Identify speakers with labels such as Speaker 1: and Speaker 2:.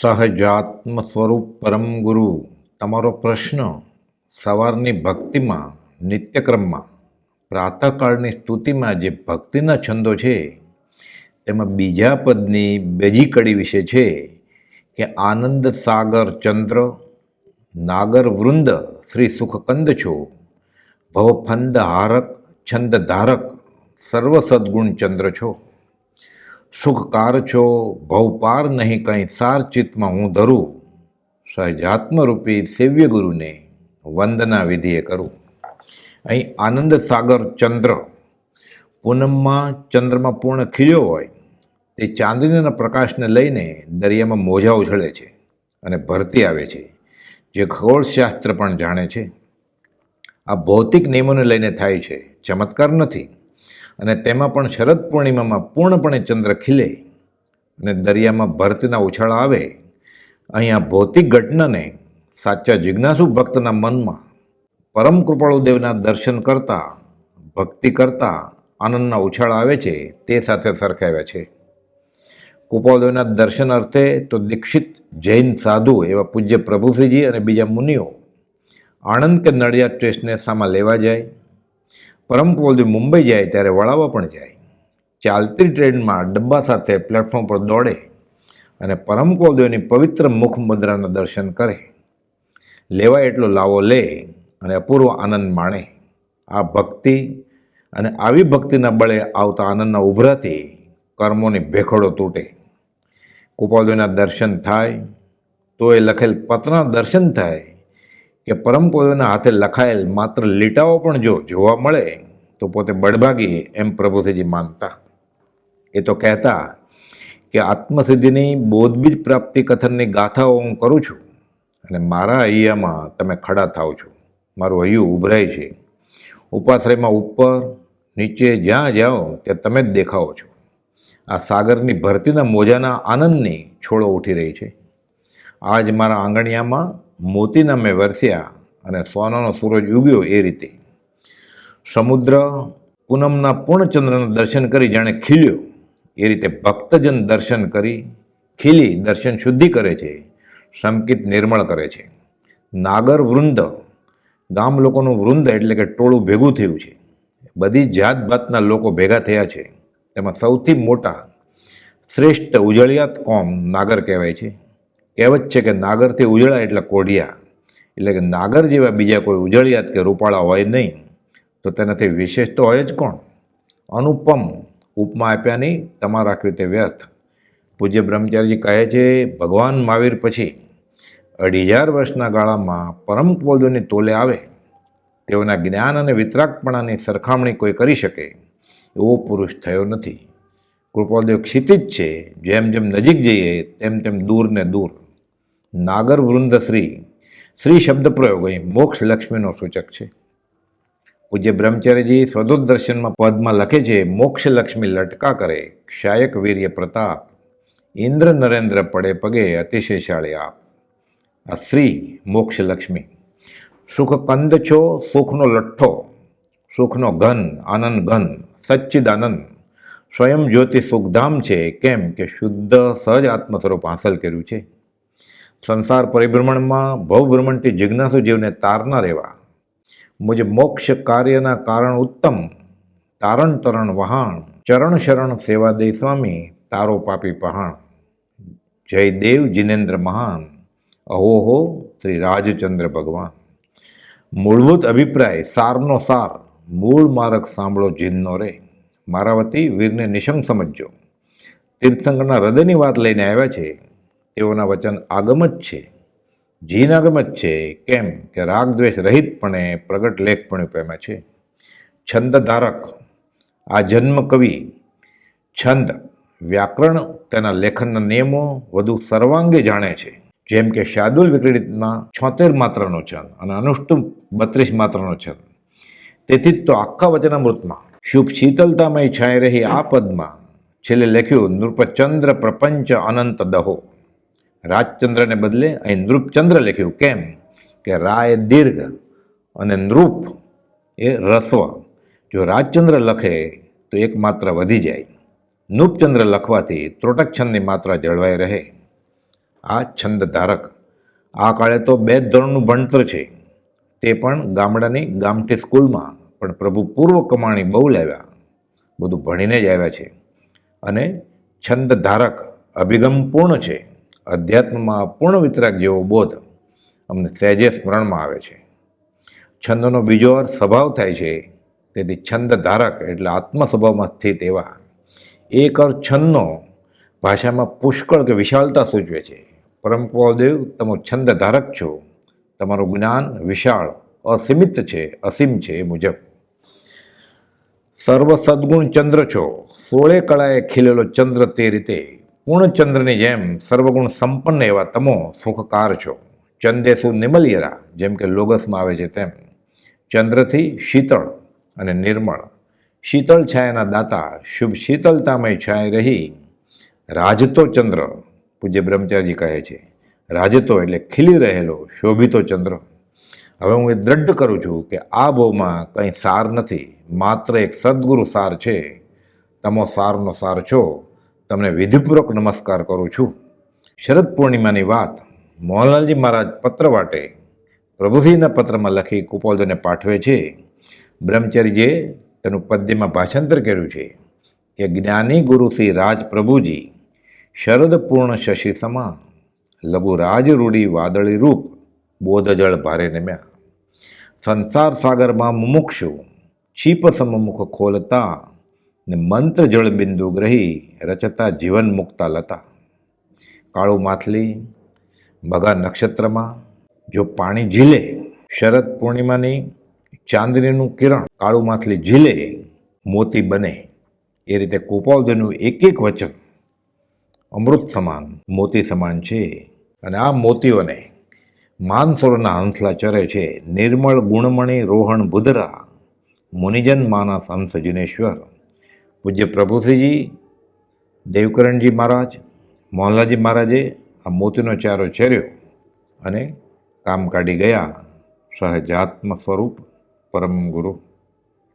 Speaker 1: સહજાત્મ સ્વરૂપ પરમ ગુરુ, તમારો પ્રશ્ન સવારની ભક્તિમાં, નિત્યક્રમમાં, પ્રાતઃકાળની સ્તુતિમાં જે ભક્તિના છંદો છે, તેમાં બીજા પદની બીજી કડી વિશે છે કે આનંદ સાગર ચંદ્ર, નાગર વૃંદ, શ્રી સુખકંદ છો ભવફંદ હારક છંદ ધારક સર્વ સદગુણ ચંદ્ર છો. સુખકાર છો, ભવપાર નહીં કંઈ સાર ચિત્તમાં હું ધરું. સહજાત્મરૂપી સેવ્ય ગુરુને વંદના વિધિએ કરું. અહીં આનંદ સાગર ચંદ્ર. પૂનમમાં ચંદ્રમાં પૂર્ણ ખીલ્યો હોય, તે ચાંદનીના પ્રકાશને લઈને દરિયામાં મોજા ઉછળે છે અને ભરતી આવે છે, જે ખગોળશાસ્ત્ર પણ જાણે છે. આ ભૌતિક નિયમોને લઈને થાય છે, ચમત્કાર નથી. અને તેમાં પણ શરદ પૂર્ણિમામાં પૂર્ણપણે ચંદ્ર ખીલે અને દરિયામાં ભરતીના ઉછાળા આવે, અહીંયા ભૌતિક ઘટનાને સાચા જિજ્ઞાસુ ભક્તના મનમાં પરમ કૃપાળુ દેવના દર્શન કરતા, ભક્તિ કરતા આનંદના ઉછાળા આવે છે, તે સાથે સરખાવ્યા છે. કૃપાળુદેવના દર્શન અર્થે તો દીક્ષિત જૈન સાધુ એવા પૂજ્ય પ્રભુશ્રીજી અને બીજા મુનિઓ આણંદ કે નડિયાદ સ્ટેશને સામા લેવા જાય પરમ કૃપાળુદેવ મુંબઈ જાય ત્યારે વળાવવા પણ જાય. ચાલતી ટ્રેનમાં ડબ્બા સાથે પ્લેટફોર્મ પર દોડે અને પરમ કૃપાળુદેવની પવિત્ર મુખ મુદ્રાના દર્શન કરે. લેવાય એટલો લાવો લે અને અપૂર્વ આનંદ માણે. આ ભક્તિ અને આવી ભક્તિના બળે આવતા આનંદના ઉભરાથી કર્મોની ભેખડો તૂટે. કૃપાળુદેવના દર્શન થાય તો એ લખેલ પત્રના દર્શન થાય કે પરમ પોતાના હાથે લખાયેલ માત્ર લીટાઓ પણ જો જોવા મળે, તો પોતે બળભાગી એમ પ્રભુથીજી માનતા. એ તો કહેતા કે આત્મસિદ્ધિની બોધબીજ પ્રાપ્તિ કથનની ગાથાઓ હું કરું છું અને મારા હૈયામાં તમે ખડા થાવ છો. મારું હૈયું ઉભરાય છે. ઉપાશ્રયમાં ઉપર, નીચે જ્યાં જાઓ, ત્યાં તમે જ દેખાઓ છો. આ સાગરની ભરતીના મોજાના આનંદની છોડો ઉઠી રહી છે. આજ મારા આંગણિયામાં મોતીના મેં વરસ્યા અને સોનાનો સૂરજ ઉગ્યો એ રીતે. સમુદ્ર પૂનમના પૂર્ણચંદ્રનું દર્શન કરી જાણે ખીલ્યો. એ રીતે ભક્તજન દર્શન કરી ખીલી દર્શન શુદ્ધિ કરે છે, સંકિત નિર્મળ કરે છે. નાગર વૃંદ, ગામ લોકોનું વૃંદ એટલે કે ટોળું ભેગું થયું છે. બધી જાત ભાતના લોકો ભેગા થયા છે. તેમાં સૌથી મોટા, શ્રેષ્ઠ ઉજળિયાત કોમ નાગર કહેવાય છે. કહેવત છે કે નાગરથી ઉજળા એટલે કોઢિયા. એટલે કે નાગર જેવા બીજા કોઈ ઉજળિયાત કે રૂપાળા હોય નહીં. તો તેનાથી વિશેષ તો હોય જ કોણ? અનુપમ ઉપમા આપ્યાની તમારા રાખવી તે વ્યર્થ. પૂજ્ય બ્રહ્મચારીજી કહે છે, ભગવાન મહાવીર પછી અઢી હજાર વર્ષના ગાળામાં પરમ પોદોની તોલે આવે. તેઓના જ્ઞાન અને વિતરાગપણાની સરખામણી કોઈ કરી શકે એવો પુરુષ થયો નથી. કૃપાદેવ ક્ષિતિજ છે, જેમ જેમ નજીક જઈએ, તેમ તેમ દૂર ને દૂર. નાગર વૃંદ શ્રી શ્રી શબ્દ પ્રયોગ અહીં મોક્ષ લક્ષ્મીનો સૂચક છે. પૂજ્ય બ્રહ્મચાર્યજી સ્વદોત પદમાં લખે છે મોક્ષ લક્ષ્મી લટકા કરે ક્ષાયક વીર્ય પ્રતાપ ઇન્દ્ર નરેન્દ્ર પડે પગે અતિશયશાળી આપ આ શ્રી મોક્ષ લક્ષ્મી સુખ કંદ છો સુખનો લઠ્ઠો સુખનો ઘન આનંદ ઘન સચ્ચિદાનંદ સ્વયં જ્યોતિ સુખધામ છે કેમ કે શુદ્ધ સહજ આત્મ સ્વરૂપ હાંસલ કર્યું છે સંસાર પરિભ્રમણમાં ભવભ્રમણથી જિજ્ઞાસુ જીવને તારના રહેવા. મુજ મોક્ષ કાર્યના કારણ ઉત્તમ, તારણ તરણ વહાણ, ચરણ શરણ સેવા દે સ્વામી, તારો પાપી પહાણ. જય દેવ જિનેન્દ્ર મહાન અહોહો શ્રી રાજચંદ્ર ભગવાન. મૂળભૂત અભિપ્રાય, સારનો સાર, મૂળ માર્ગ સાંભળો જીનનો રે. મારા વતી વીરને નિશંક સમજજો. તીર્થંકરના હૃદયની વાત લઈને આવ્યા છે. તેઓના વચન આગમ જ છે. જીન આગમ જ છે. કેમ કે રાગ દ્વેષ રહિતપણે, પ્રગટ લેખપણે પ્રેમે છે. છંદ ધારક, આ જન્મ કવિ, છંદ, વ્યાકરણ તેના લેખનના નિયમો વધુ સર્વાંગે જાણે છે. જેમ કે શાર્દુલ વિક્રડિતના છોતેર માત્રનો છંદ અને અનુષ્ટુપ બત્રીસ માત્રનો છંદ. તેથી જ તો આખા વચનામૃતમાં, શુભ શીતલતામય છાઈ રહી આ પદમાં, છેલ્લે લખ્યું, નૃપચંદ્ર પ્રપંચ અનંત દહો. રાજચંદ્રને બદલે અહીં નૃપચંદ્ર લખ્યું. કેમ? કે રા એ દીર્ઘ અને નૃપ એ રસ્વ. જો રાજચંદ્ર લખે તો એક માત્રા વધી જાય. નૃપચંદ્ર લખવાથી ત્રોટક છંદની માત્રા જળવાઈ રહે. આ છંદ ધારક આ કાળે તો બે ધોરણનું ભણતર છે. તે પણ ગામડાની ગામઠી સ્કૂલમાં પણ પ્રભુ પૂર્વ કમાણી બહુ લાવ્યા. બધું ભણીને જ આવ્યા છે. અને છંદ ધારક અભિગમ પૂર્ણ છે. અધ્યાત્મમાં પૂર્ણ વિતરાગ જેવો બોધ અમને સહેજે સ્મરણમાં આવે છે. છંદનો બીજો અર્થ સ્વભાવ થાય છે, તેથી છંદ ધારક એટલે આત્મ સ્વભાવમાં સ્થિત એવા. એક અર્થ છંદનો ભાષામાં પુષ્કળ કે વિશાળતા સૂચવે છે. પરમ તમે છંદ ધારક છો. તમારું જ્ઞાન વિશાળ, અસીમિત છે, અસીમ છે એ મુજબ. સર્વ સદગુણ ચંદ્ર છો. સોળે કળાએ ખીલેલો ચંદ્ર તે રીતે પૂર્ણચંદ્રની જેમ સર્વગુણ સંપન્ન એવા તમો સુખકાર છો. ચંદેસુ નિમલિયરા, જેમ કે લોગસમાં આવે છે તેમ. ચંદ્રથી શીતળ અને નિર્મળ. શીતળ છાયાના દાતા, શુભ શીતળતામય છાય રહી. રાજતો ચંદ્ર, પૂજ્ય બ્રહ્મચારીજી કહે છે. રાજતો એટલે ખીલી રહેલો, શોભિતો ચંદ્ર. હવે હું એ દ્રઢ કરું છું કે આ બહુમાં કંઈ સાર નથી. માત્ર એક સદગુરુ સાર છે. તમો સારનો સાર છો. તમને વિધિપૂર્વક નમસ્કાર કરું છું. શરદ પૂર્ણિમાની વાત મોહનલાલજી મહારાજ પત્ર વાટે પ્રભુજીના પત્રમાં લખી કુપોલજોને પાઠવે છે. બ્રહ્મચર્યજીએ તેનું પદ્યમાં ભાષાંતર કર્યું છે કે જ્ઞાની ગુરુ શ્રી રાજ પ્રભુજી શરદ પૂર્ણ શશી સમા લઘુ રાજ રૂડી વાદળી રૂપ બોધજળ ભારે નમ્યા. સંસાર સાગરમાં મુમુક્ષુ છીપ સમમુખ ખોલતા ને મંત્ર જળબિંદુ ગ્રહી રચતા જીવન મુક્તા લતા. કાળું માથલી મગા નક્ષત્રમાં, જો પાણી ઝીલે, શરદ પૂર્ણિમાની ચાંદનીનું કિરણ કાળું માથલી ઝીલે, મોતી બને. એ રીતે કુપાવદનું એક એક વચન અમૃત સમાન, મોતી સમાન છે. અને આ મોતીઓને માનસરોના હંસલા ચરે છે. નિર્મળ ગુણમણી રોહણ બુધરા મુનિજન માનસ હંસ જિનેશ્વર. પૂજ્ય પ્રભુશ્રીજી દેવકરણજી મહારાજ, મોહનલાલજી મહારાજે આ મોતીનો ચારો ચર્યો અને કામ કાઢી ગયા. સહજાત્મ સ્વરૂપ પરમ ગુરુ.